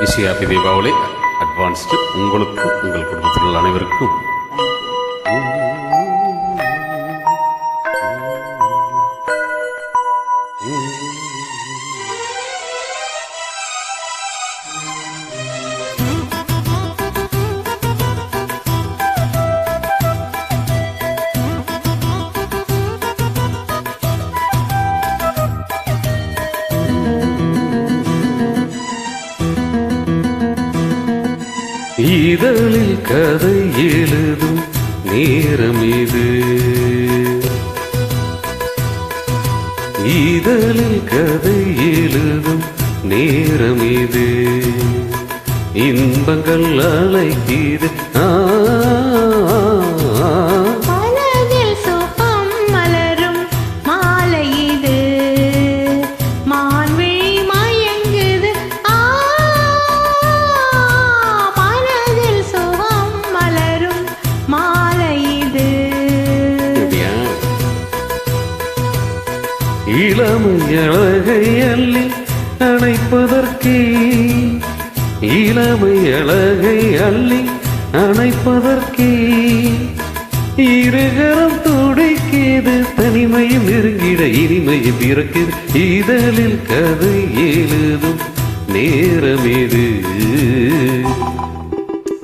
Wish happy Deepavali advanced உங்களுக்கும் உங்கள் குடும்பத்தில் உள்ள அனைவருக்கும் இதழில் கதை எழுதும் நேரம் இது. இதழில் கதை எழுதும் நேரம் இது. இன்பங்கள் அழைக்கிது இளமை அழகை அள்ளி அணைப்பதற்கே. இளமை அழகை அள்ளி அணைப்பதற்கே. இருகரம் துடைக்கியது தனிமையும் நெருங்கிட இனிமையும் பிறக்குது. இதழில் கதை எழுதும் நேரம் இது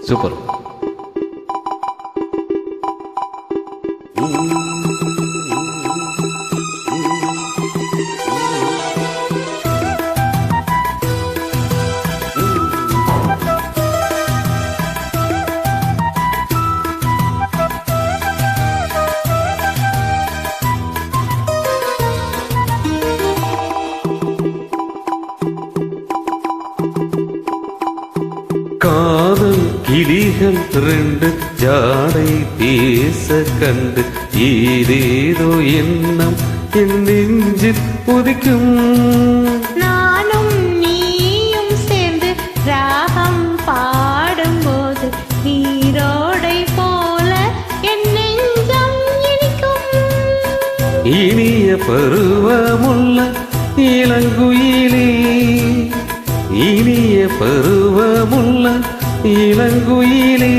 சூப்பர். காதல் கிளிகள் ரெண்டு ஜாடை பேச கண்டு ஏதேதோ எண்ணம் என் நெஞ்சில் உதிக்கும் நானும் நீயும் சேர்ந்து ராகம் பாடும்போது நீரோடை போல என் நெஞ்சம் இனிக்கும். இனிய பருவமுள்ள இளங்குயிலே இனிய பருவமுள்ள இளங்குயிலே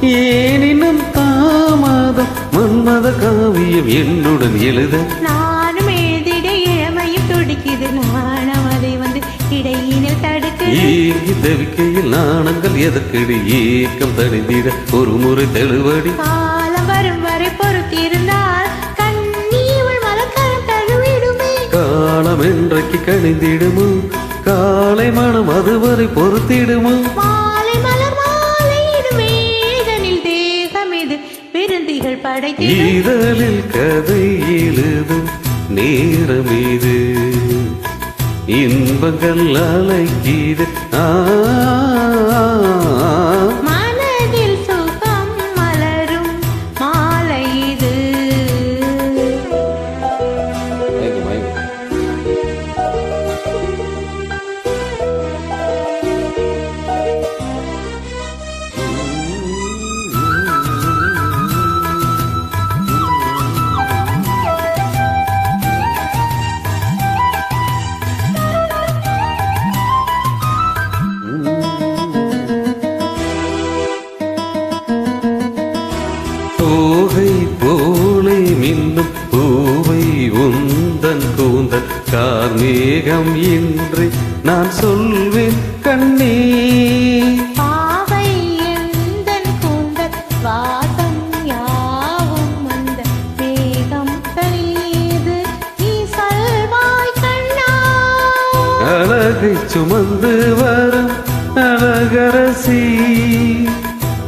ஏனினும் தாமதம் மன்மத காவியம் என்னுடன் எழுத. நானும் எழுதிட இளமையும் துடிக்குது. நாணம் அதை வந்து இடையினில் தடுக்குது. ஏங்கி தவிக்கையில் நாணங்கள் எதற்கடி ஏக்கம் தணிந்திட ஒரு முறை தெளிவடி. காலம் வரும் வரை பொறுத்திருந்தால் கண்ணீவள் மலக்கரம் தழுவிடுமே. காலம் என்றைக்கு கணிந்திடுமோ? காலை மனம் அதுவரை பொறுத்திடுமோ மாலை இதழில் கதை எழுதும் நேரம் இது இன்பங்கள் அலைக்கிது. ஆ, உந்தன் கூந்தல் கார்மேகம் இன்றி நான் சொல்வேன் கண்ணே. அழகை சுமந்து வரும் அழகரசி.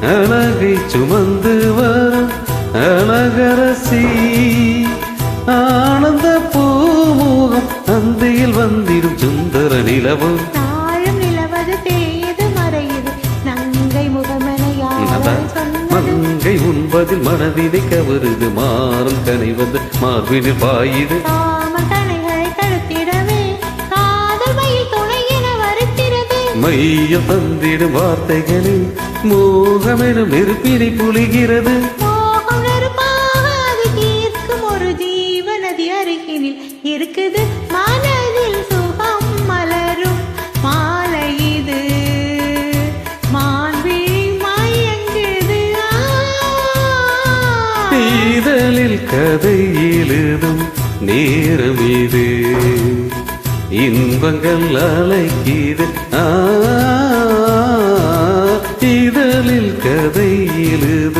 அழகை சுமந்து வரும் அழகரசி. நிலவும். நாளும் நிலவது தேயது மறையுது. நங்கை முகமென யாரும் சொன்னது. மங்கை உண்பதில் மனதினை கவருது. மாறும் கனிவது மார்பினில் பாயுது. மையம் தந்திடும் வார்த்தைகளில் மோகமெனும் நெருப்பினை புலிகிறது. இருக்குது. மனதில் இதழில் கதை எழுதும் நேரம் இது. இன்பங்கள் அழைக்கிது ஆ, இதழில் கதை எழுதும்